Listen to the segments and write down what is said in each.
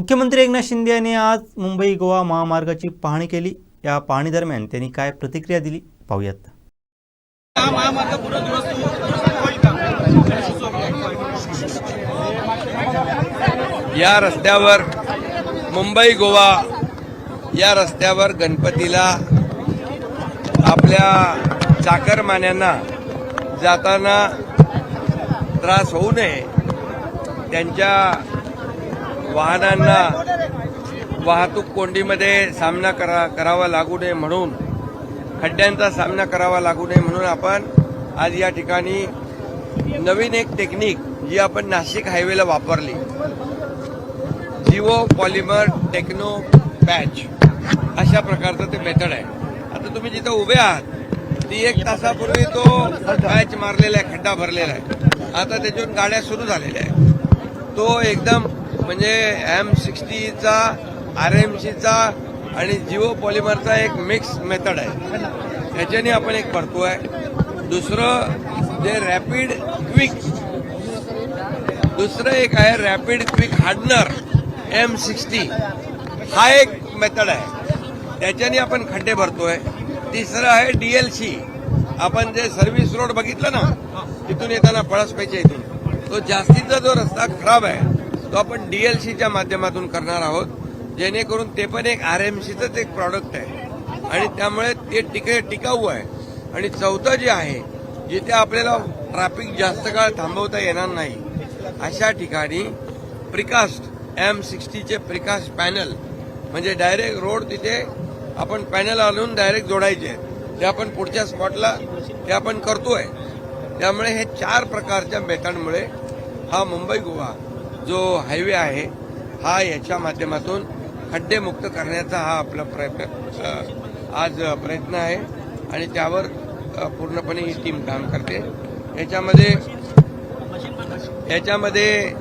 मुख्यमंत्री एकनाथ शिंदे यांनी आज मुंबई गोवा महामार्गाची पाहणी केली. या पाहणी दरम्यान त्यांनी काय प्रतिक्रिया दिली? पाहूयात. या रस्त्यावर मुंबई गोवा या रस्त्यावर गणपतीला आपल्या चाकरमान्यांना जाताना त्रास होऊ नये त्यांच्या वाहनांना वाहतूक कोंडीमध्ये सामना करा करावा लागू नये म्हणून खड्ड्यांचा सामना करावा लागू नये म्हणून आपण आज या ठिकाणी नवीन एक टेक्निक जी आपण नाशिक हायवेला वापरली. जिओ पॉलिमर टेक्नो पॅच अशा प्रकारचं ते मेथड आहे. आता तुम्ही जिथं उभे आहात ती एक तासापूर्वी तो पॅच मारलेला आहे खड्डा भरलेला आहे. आता त्याच्यातून गाड्या सुरू झालेल्या आहेत. तो एकदम म्हणजे एम सिक्स्टीचा आर एम सीचा आणि जिओ पॉलिमरचा एक मिक्स मेथड आहे. त्याच्याने आपण एक भरतोय. दुसरं जे रॅपिड क्विक दुसरं एक आहे rapid quick hardener M sixty हा एक मेथड आहे. त्याच्याने आपण खड्डे भरतोय. तिसरं आहे डीएलसी आपण जे सर्व्हिस रोड बघितलं ना तिथून येताना पळसपेच्या इथून. तो जास्तीचा जो रस्ता खराब आहे तो आपण डीएलसीच्या माध्यमातून करणार आहोत. जेणेकरून ते पण एक आर एम सीचंच एक प्रॉडक्ट आहे. आणि त्यामुळे ते टिके टिकाऊ आहे. आणि चौथं जे आहे जिथे आपल्याला ट्रॅफिक जास्त काळ थांबवता येणार नाही अशा ठिकाणी प्रिकास्ट एम सिक्स्टीचे प्रिकास्ट पॅनल म्हणजे डायरेक्ट रोड तिथे आपण पॅनल आणून डायरेक्ट जोडायचे. ते आपण पुढच्या स्पॉटला ते आपण करतोय. त्यामुळे हे चार प्रकारच्या मेथडमुळे हा मुंबई गोवा जो हायवे आहे हा याच्या माध्यमातून खड्डेमुक्त करण्याचा हा आपला प्रयत्न आज प्रयत्न आहे आणि त्यावर पूर्णपणे ही टीम काम करते. याच्यामध्ये याच्यामध्ये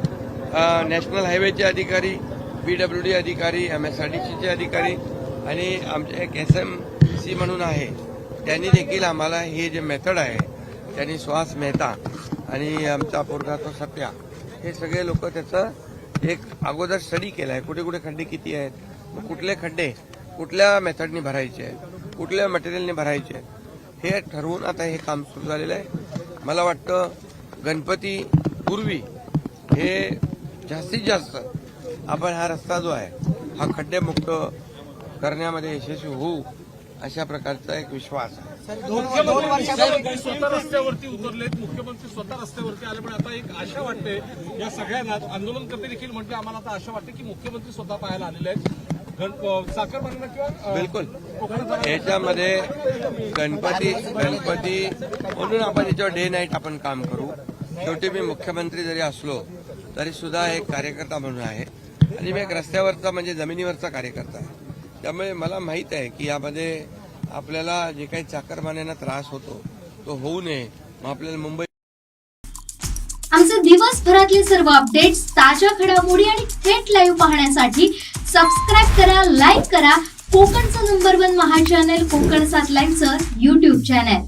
नॅशनल हायवेचे अधिकारी पीडब्ल्यूडी अधिकारी एम एस आर डी सीचे अधिकारी आणि आमचे एक एस एम सी म्हणून आहे त्यांनी देखील आम्हाला हे जे मेथड आहे त्यांनी सुहास मेहता आणि आमचा पोरगा तो सत्या हे सगळे लोक त्याचं एक अगोदर स्टडी केला आहे. कुठे कुठे खड्डे किती आहेत? कुठले खड्डे? कुठल्या मेथडनी भरायचे आहेत? कुठल्या मटेरियलने भरायचे आहेत? हे ठरवून आता हे काम सुरू झालेलं आहे. मला वाटतं गणपती पूर्वी हे जास्तीत जास्त आपण हा रस्ता जो आहे हा खड्डेमुक्त करण्यामध्ये यशस्वी होऊ अशा प्रकारचा एक विश्वास आहे. मुख्यमंत्री स्वतः रस्त्यावरती उतरलेत. मुख्यमंत्री स्वतः रस्त्यावरती आले पण आता एक आशा वाटते या सगळ्यांना आंदोलनकर्ते देखील म्हणते आम्हाला आता आशा वाटते की मुख्यमंत्री स्वतः पाहायला आलेले आहेत. साखरमान्यांना किंवा बिलकुल. याच्यामध्ये गणपती गणपती म्हणून आपण याच्यावर डे नाईट आपण काम करू. शेवटी मी मुख्यमंत्री जरी असलो तरी सुद्धा एक कार्यकर्ता म्हणून आहे. आणि मी एक रस्त्यावरचा म्हणजे जमिनीवरचा कार्यकर्ता आहे. त्यामुळे मला माहीत आहे की यामध्ये आपल्याला जे काही चाकरमान्यांना त्रास होतो तो होऊ नये. मग आपल्याला मुंबई आमचे दिवसभरातले सर्व अपडेट्स ताज्या घडामोडी आणि थेट लाईव्ह पाहण्यासाठी सबस्क्राईब करा लाईक करा. कोकणचं नंबर वन महा चॅनल कोकण सात लाईव्हचं युट्यूब चॅनल